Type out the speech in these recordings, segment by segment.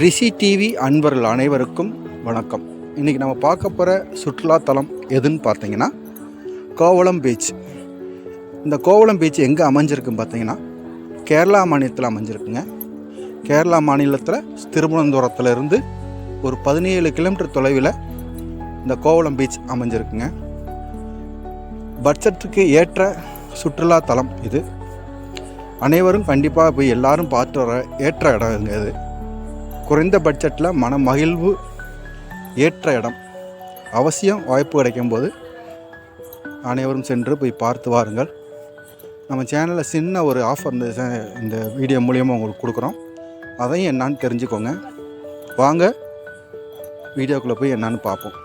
ரிஷி TV அன்பர்கள் அனைவருக்கும் வணக்கம். இன்றைக்கி நம்ம பார்க்க போகிற சுற்றுலாத்தலம் எதுன்னு பார்த்தீங்கன்னா கோவளம் பீச் இந்த கோவளம் பீச் எங்கே அமைஞ்சிருக்குன்னு பார்த்தீங்கன்னா கேரளா மாநிலத்தில் அமைஞ்சிருக்குங்க. கேரளா மாநிலத்தில் திருவனந்தபுரத்துலேருந்து ஒரு பதினேழு கிலோமீட்டர் தொலைவில் இந்த கோவளம் பீச் அமைஞ்சிருக்குங்க. பட்ஜெட்டுக்கு ஏற்ற சுற்றுலாத்தலம் இது. அனைவரும் கண்டிப்பாக போய் எல்லாரும் பார்த்து வர ஏற்ற இடம் இது. குறைந்த பட்ஜெட்டில் மன மகிழ்வு ஏற்ற இடம். அவசியம் வாய்ப்பு கிடைக்கும்போது அனைவரும் சென்று போய் பார்த்து வாருங்கள். நம்ம சேனலில் சின்ன ஒரு ஆஃபர் இந்த இந்த வீடியோ மூலியமாக உங்களுக்கு கொடுக்குறோம். அதையும் என்னான்னு தெரிஞ்சுக்கோங்க. வாங்க வீடியோக்குள்ளே போய் என்னான்னு பார்ப்போம்.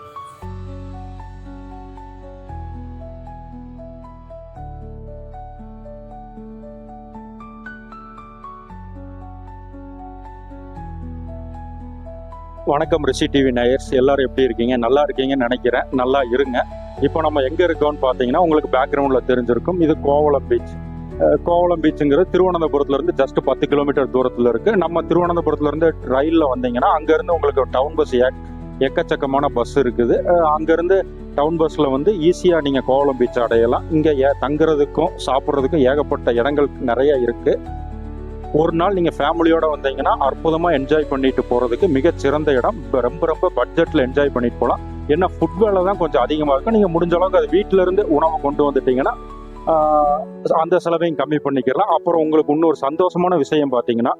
வணக்கம் ரிஷி டிவி நயர்ஸ். எல்லாரும் எப்படி இருக்கீங்க? நல்லா இருக்கீங்கன்னு நினைக்கிறேன். நல்லா இருங்க. இப்போ நம்ம எங்கே இருக்கோம்னு பார்த்தீங்கன்னா உங்களுக்கு பேக்ரவுண்டில் தெரிஞ்சிருக்கும். இது கோவளம் பீச் கோவளம் பீச்சுங்கிறது திருவனந்தபுரத்துலேருந்து ஜஸ்ட் பத்து கிலோமீட்டர் தூரத்தில் இருக்குது நம்ம திருவனந்தபுரத்துலேருந்து ரயிலில் வந்தீங்கன்னா அங்கேருந்து உங்களுக்கு டவுன் பஸ் எக்கச்சக்கமான பஸ் இருக்குது. அங்கேருந்து டவுன் பஸ்ஸில் வந்து ஈஸியாக நீங்கள் கோவளம் பீச் அடையலாம். இங்கே ஏ தங்குறதுக்கும் சாப்பிட்றதுக்கும் ஏகப்பட்ட இடங்கள் நிறைய இருக்குது ஒரு நாள் நீங்கள் ஃபேமிலியோட வந்தீங்கன்னா அற்புதமாக என்ஜாய் பண்ணிட்டு போகிறதுக்கு மிக சிறந்த இடம் ரொம்ப ரொம்ப பட்ஜெட்டில் என்ஜாய் பண்ணிட்டு போகலாம் ஏன்னா ஃபுட் வேலை தான் கொஞ்சம் அதிகமாக இருக்கும் நீங்கள் முடிஞ்ச அளவுக்கு அது வீட்டில இருந்து உணவு கொண்டு வந்துட்டீங்கன்னா அந்த செலவையும் கம்மி பண்ணிக்கலாம். அப்புறம் உங்களுக்கு இன்னொரு சந்தோஷமான விஷயம் பார்த்தீங்கன்னா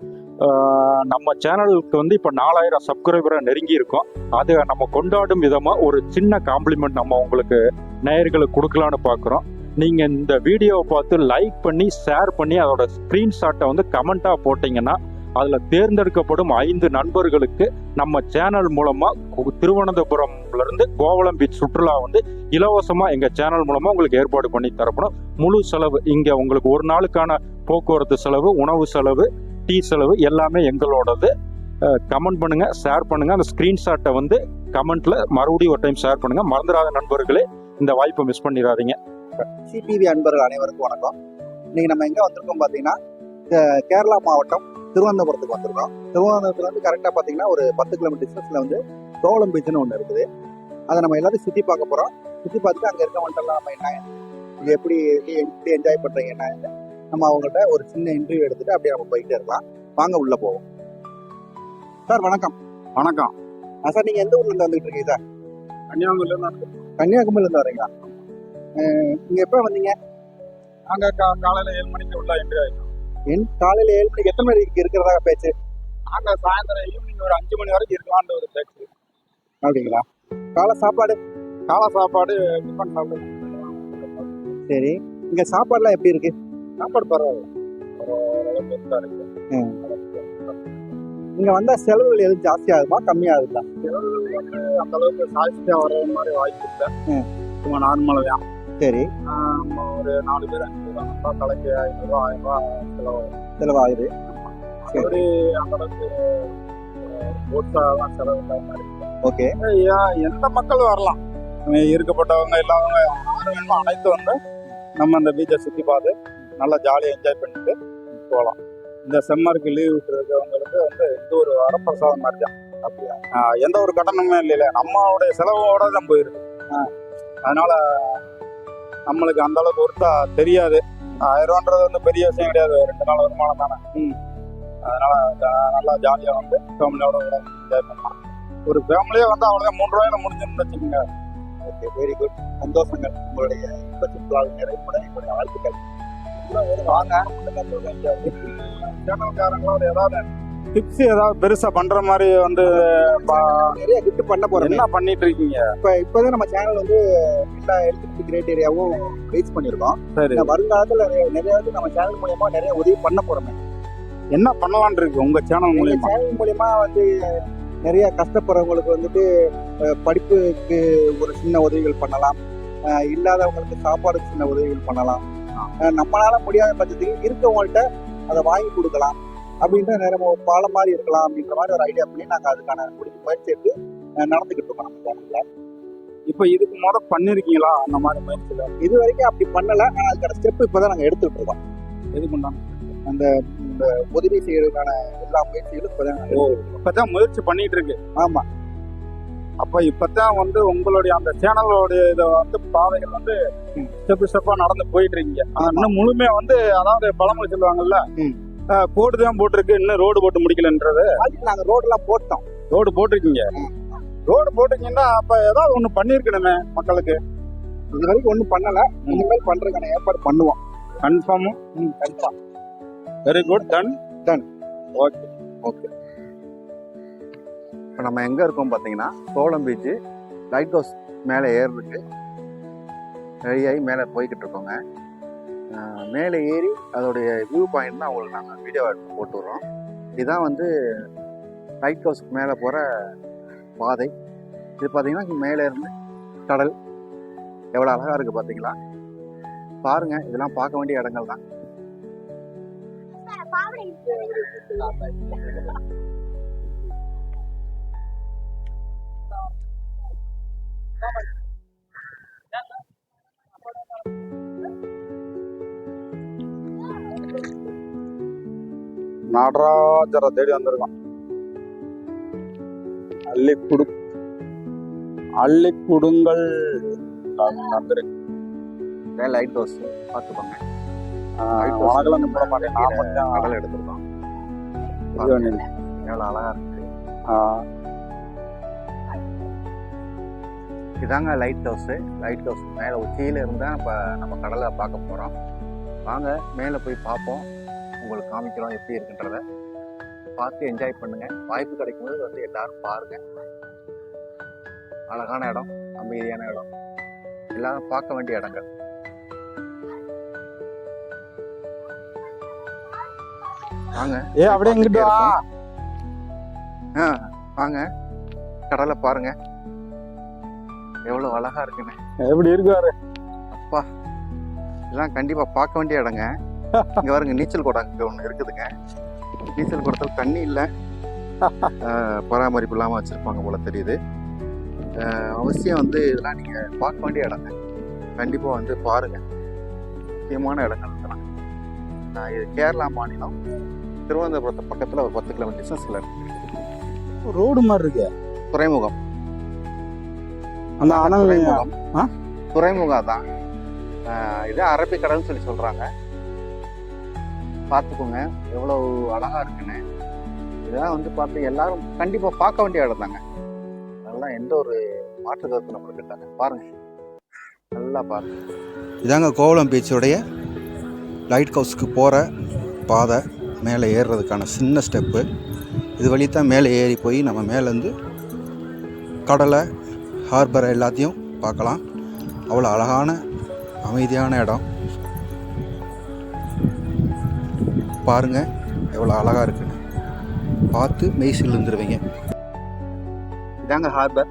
நம்ம சேனலுக்கு வந்து இப்போ நாலாயிரம் சப்ஸ்கிரைபரை நெருங்கி இருக்கோம். அதை நம்ம கொண்டாடும் விதமாக ஒரு சின்ன காம்ப்ளிமெண்ட் நம்ம உங்களுக்கு நேயர்களுக்கு கொடுக்கலான்னு பார்க்குறோம் நீங்கள் இந்த வீடியோவை பார்த்து லைக் பண்ணி ஷேர் பண்ணி அதோட ஸ்க்ரீன்ஷாட்டை வந்து கமெண்ட்டாக போட்டிங்கன்னா அதில் தேர்ந்தெடுக்கப்படும் ஐந்து நண்பர்களுக்கு நம்ம சேனல் மூலமாக திருவனந்தபுரம்லேருந்து கோவளம் பீச் சுற்றுலா வந்து இலவசமாக எங்கள் சேனல் மூலமாக உங்களுக்கு ஏற்பாடு பண்ணி தரப்படும். முழு செலவு இங்கே உங்களுக்கு ஒரு நாளுக்கான போக்குவரத்து செலவு உணவு செலவு டீ செலவு எல்லாமே எங்களோடது. கமெண்ட் பண்ணுங்க ஷேர் பண்ணுங்க. அந்த ஸ்க்ரீன்ஷாட்டை வந்து கமெண்ட்ல மறுபடியும் ஒரு டைம் ஷேர் பண்ணுங்க. மறந்துடாத நண்பர்களே இந்த வாய்ப்பை மிஸ் பண்ணிடாதீங்க. சிடிவி அன்பர்கள் அனைவருக்கும் வணக்கம். இன்னைக்கு நம்ம எங்கே வந்திருக்கோம் பார்த்தீங்கன்னா கேரளா மாவட்டம் திருவனந்தபுரத்துக்கு வந்திருக்கோம். திருவனந்தபுரத்துல இருந்து கரெக்டாக பார்த்தீங்கன்னா ஒரு பத்து கிலோமீட்டர் டிஸ்டன்ஸில் வந்து கோவளம் பீச்னு ஒன்று இருக்குது. அதை நம்ம எல்லாத்தையும் சுற்றி பார்க்க போகிறோம் சுற்றி பார்த்துட்டு அங்கே இருக்கவங்கள்ட்டலாம் நம்ம என்ன இது? எப்படி எப்படி என்ஜாய் பண்ணுறீங்க என்ன நம்ம அவங்கள்ட்ட ஒரு சின்ன இன்டர்வியூ எடுத்துட்டு அப்படியே நம்ம போயிட்டே இருக்கலாம். வாங்க உள்ளே போவோம். சார் வணக்கம். வணக்கம். சார் நீங்கள் எந்த ஊர்லேருந்து வந்துட்டு இருக்கீங்க சார்? கன்னியாகுமரியில கன்னியாகுமரியிலேருந்து வரீங்களா நீங்கள் எப்போ வந்தீங்க? நாங்க கா- காலையில ஏழு மணிக்கு உள்ள என்ட்ரி ஆயிட்டோம் என் காலையில் ஏழு மணிக்கு எத்தனை மணிக்கு இருக்கிறதா பேச்சு? நாங்க சாயந்தரம் ஈவினிங் ஒரு அஞ்சு மணி வரைக்கும் இருக்கலாம்னு ஒரு பேச்சு. அப்படிங்களா? காலை சாப்பாடு? காலை சாப்பாடு டிஃபன் சாப்பிடு சரி. இங்க சாப்பாடுலாம் எப்படி இருக்கு? சாப்பாடு பரவாயில்ல. இங்க வந்தா செலவுகள் எதுவும் ஜாஸ்தி ஆகுமா? கம்மியாகுதா செலவு வந்து அந்த அளவுக்கு சாய்ஸ்டியா வர மாதிரி வாய்ப்பு இல்லை. சும்மா நார்மலாக தான். சரி. நம்ம ஒரு நாலு பேர் அஞ்சு பேர் வந்தா தலைக்கு ஐநூறுரூவா ஆயிரம் ரூபா செலவு செலவாகுது. சரி. அப்படி அந்த அளவுக்கு ஓட்டாலாம் செலவு இருக்கு. ஓகே. ஐயா, எந்த மக்கள் வரலாம்? இருக்கப்பட்டவங்க இல்லாதவங்க யார் வேணுமோ அனைத்து வந்து நம்ம அந்த பீச்சை சுற்றி பார்த்து நல்லா ஜாலியாக என்ஜாய் பண்ணிட்டு போகலாம். இந்த செம்மருக்கு லீவ் விட்டுருக்கவங்களுக்கு வந்து இது ஒரு வரப்பிரசாதம் மாதிரி தான். அப்படியா? எந்த ஒரு கட்டணமுமே இல்லைல்ல. நம்மளுடைய செலவோட தான் போயிருக்கு. அதனால நம்மளுக்கு அந்த அளவுக்கு ஒருத்தா தெரியாது. ஆயிரம் ரூபான்றது வந்து பெரிய விஷயம் கிடையாது. ரெண்டு நாள் வருமானம் தானே. அதனால நல்லா ஜாலியாக வந்து ஃபேமிலியோட கூட என்ஜாய் பண்ணலாம். ஒரு ஃபேமிலியே வந்து அவ்வளோதான். மூணு ரூபாயில முடிஞ்சுன்னு வச்சுக்கோங்க. ஓகே வெரி குட் சந்தோஷங்கள். உங்களுடைய இன்ப சுற்றுலாவின் நிறைவுட என்னுடைய வாழ்த்துக்கள். வாங்க. சேனல்காரங்களோட ஏதாவது டிப்ஸ் ஏதாவது பெருசா பண்ற மாதிரி வந்து நிறைய கிஃப்ட் பண்ண போறோம். என்ன பண்ணிட்டு இருக்கீங்க? இப்ப இப்பதான் நம்ம சேனல் வந்து எல்லா எலிஜிபிலிட்டி கிரைட்டீரியாவும் ரீச் பண்ணிருக்கோம் சரி. வருங்காலத்துல நிறைய- வந்து நம்ம சேனல் மூலியமா நிறைய உதவி பண்ண போறோமே. என்ன பண்ணலாம்னு இருக்கு உங்க சேனல் மூலியமா? சேனல் மூலியமா வந்து நிறைய கஷ்டப்படுறவங்களுக்கு வந்துட்டு படிப்புக்கு ஒரு சின்ன உதவிகள் பண்ணலாம். இல்லாதவங்களுக்கு சாப்பாடுக்கு சின்ன உதவிகள் பண்ணலாம். நம்மளால முடியாத பட்சத்துக்கு இருக்கவங்கள்ட்ட அதை வாங்கி கொடுக்கலாம். அப்படின்ற நேரம் ஒரு பாலம் மாதிரி இருக்கலாம் அப்படின்ற மாதிரி ஒரு ஐடியா பண்ணி நாங்கள் அதுக்கான முடிஞ்ச முயற்சி எடுத்து அஹ், நடந்துகிட்டு இருக்கோம் நம்ம சேனல்ல இப்ப இதுக்கு முத பண்ணிருக்கீங்களா? அந்த மாதிரி முயற்சியில இது வரைக்கும் அப்படி பண்ணல. ஆனால் அதுக்கான ஸ்டெப் இப்போதான் நாங்கள் எடுத்துட்டு இருக்கோம். எதுக்கு பண்ணலாம் அந்த இந்த உதவி செய்யறதுக்கான எல்லா முயற்சிகளும் இப்பதான் இப்பதான் முயற்சி பண்ணிட்டு இருக்கு. ஆமா. அப்ப இப்பதான் வந்து உங்களுடைய அந்த சேனலோடைய இதை வந்து பாதைகள் வந்து ஸ்டெப் ஸ்டெப்பா நடந்து போயிட்டு இருக்கீங்க. இன்னும் முழுமையா வந்து அதாவது பழமொழி சொல்லுவாங்கல்ல கோடு தான் போட்டிருக்கு. இன்னும் ரோடு போட்டு முடிக்கலன்றது? அதுக்கு நாங்க ரோடெல்லாம் போட்டோம். ரோடு போட்டிருக்கீங்க? ரோடு போட்டிருக்கீங்கன்னா அப்ப ஏதாவது ஒண்ணு பண்ணிருக்கணுமே மக்களுக்கு. இது வரைக்கும் ஒண்ணும் பண்ணல. இனிமேல் பண்றதுக்கான ஏற்பாடு பண்ணுவோம். கன்ஃபார்ம் ம், கண்டிப்பா. Very good done Done. Okay இப்போ நம்ம எங்கே இருக்கோம் பார்த்தீங்கன்னா சோளம் பீச்சு லைட் ஹவுஸ் மேலே ஏறுறதுக்கு ரெடியாகி மேலே போய்கிட்டு இருக்கோங்க. மேலே ஏறி அதோடைய வியூ பாயிண்ட் தான் அவங்களுக்கு நாங்கள் வீடியோ எடுத்து போட்டுடுறோம் இதுதான் வந்து லைட் ஹவுஸ்க்கு மேலே போகிற பாதை. இது பார்த்திங்கன்னா மேலே இருந்து கடல். எவ்வளோ அழகாக இருக்குது பார்த்தீங்களா பாருங்கள் இதெல்லாம் பார்க்க வேண்டிய இடங்கள் தான். நடராஜரை தேடி வந்திருக்கோம் அள்ளி குடு அள்ளி குடுங்கள் வந்திருக்கு லைட் ஹவுஸ் பார்த்துக்கோங்க வணக்கம் போட மாட்டேன் நான் மட்டும் கடல் எடுத்துருக்கோம். எவ்வளோ இருக்கு. இதாங்க லைட் ஹவுஸு லைட் ஹவுஸ் மேலே உச்சியில் இருந்தால் இப்போ நம்ம கடலை பார்க்க போகிறோம் வாங்க மேலே போய் பார்ப்போம். உங்களுக்கு காமிக்கிறோம் எப்படி இருக்குன்றத பார்த்து என்ஜாய் பண்ணுங்கள் வாய்ப்பு கிடைக்கும்போது வந்து எல்லாரும் பாருங்கள் அழகான இடம் அமைதியான இடம். எல்லாரும் பார்க்க வேண்டிய இடங்கள். வாங்க. ஏ அப்படியே இங்கிட்டு ஆ வாங்க. கடலை பாருங்க. எவ்வளோ அழகா இருக்குன்னு. எப்படி இருக்காரு அப்பா இதெல்லாம் கண்டிப்பா பார்க்க வேண்டிய இடங்க. இங்க பாருங்க நீச்சல் குளம் இங்க ஒன்று இருக்குதுங்க. நீச்சல் குளத்துல தண்ணி இல்லை. பராமரிப்பு இல்லாமல் வச்சிருப்பாங்க போல தெரியுது. அவசியம் வந்து இதெல்லாம் நீங்க பார்க்க வேண்டிய இடங்க. கண்டிப்பா வந்து பாருங்க. முக்கியமான இடங்கள் இதெல்லாம். இது கேரளா மாநிலம். திருவனந்தபுரத்து பக்கத்துல ஒரு பத்து கிலோமீட்டர் டிஸ்டன்ஸ்ல இருக்கு. ரோடு மாதிரி இருக்கு. துறைமுகம். அந்த அணை துறைமுகம். ஆ? துறைமுகம் தான். இது அரபிக்கடல்னு சொல்லி சொல்றாங்க. பார்த்துக்கோங்க. எவ்வளோ அழகாக இருக்குன்னு. இதெல்லாம் வந்து பார்த்து எல்லாரும் கண்டிப்பாக பார்க்க வேண்டிய இடம் தாங்க. அதெல்லாம் எந்த ஒரு மாற்று கருத்து நம்மளுக்கு இருக்காங்க பாருங்கள் நல்லா பாருங்கள் இதாங்க கோவளம் பீச்சுடைய லைட் ஹவுஸ்க்கு போகிற பாதை. மேலே ஏறுறதுக்கான சின்ன ஸ்டெப்பு இது வழி தான் மேலே ஏறி போய் நம்ம மேலேருந்து கடலை ஹார்பர் எல்லாத்தையும் பார்க்கலாம். அவ்வளோ அழகான அமைதியான இடம். பாருங்க. எவ்வளோ அழகாக இருக்குன்னு பார்த்து மெய்சில் இருந்துருவீங்க இதாங்க ஹார்பர்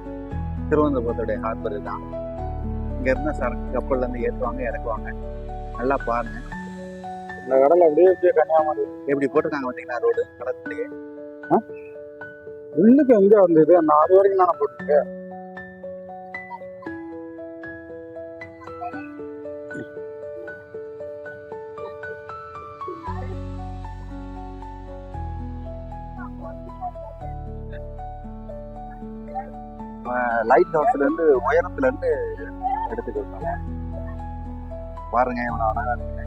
திருவனந்தபுரத்துடைய ஹார்பர் இதுதான். இங்கே இருந்த சரக்கு கப்பல்லேருந்து ஏற்றுவாங்க இறக்குவாங்க. நல்லா பாருங்க. இந்த கடல் அப்படியே அப்படியே கன்னியாகுமரி எப்படி போட்டிருக்காங்க பார்த்தீங்களா ரோடு கடத்துலேயே உள்ளுக்கு எங்க வந்தது? நான் அது வரைக்கும் நான் போட்டுருக்கேன் லைட் ஹவுஸ்ல இருந்து உயரத்துல இருந்து எடுத்துட்டு இருக்காங்க பாருங்க எவ்வளோ அழகா இருக்கு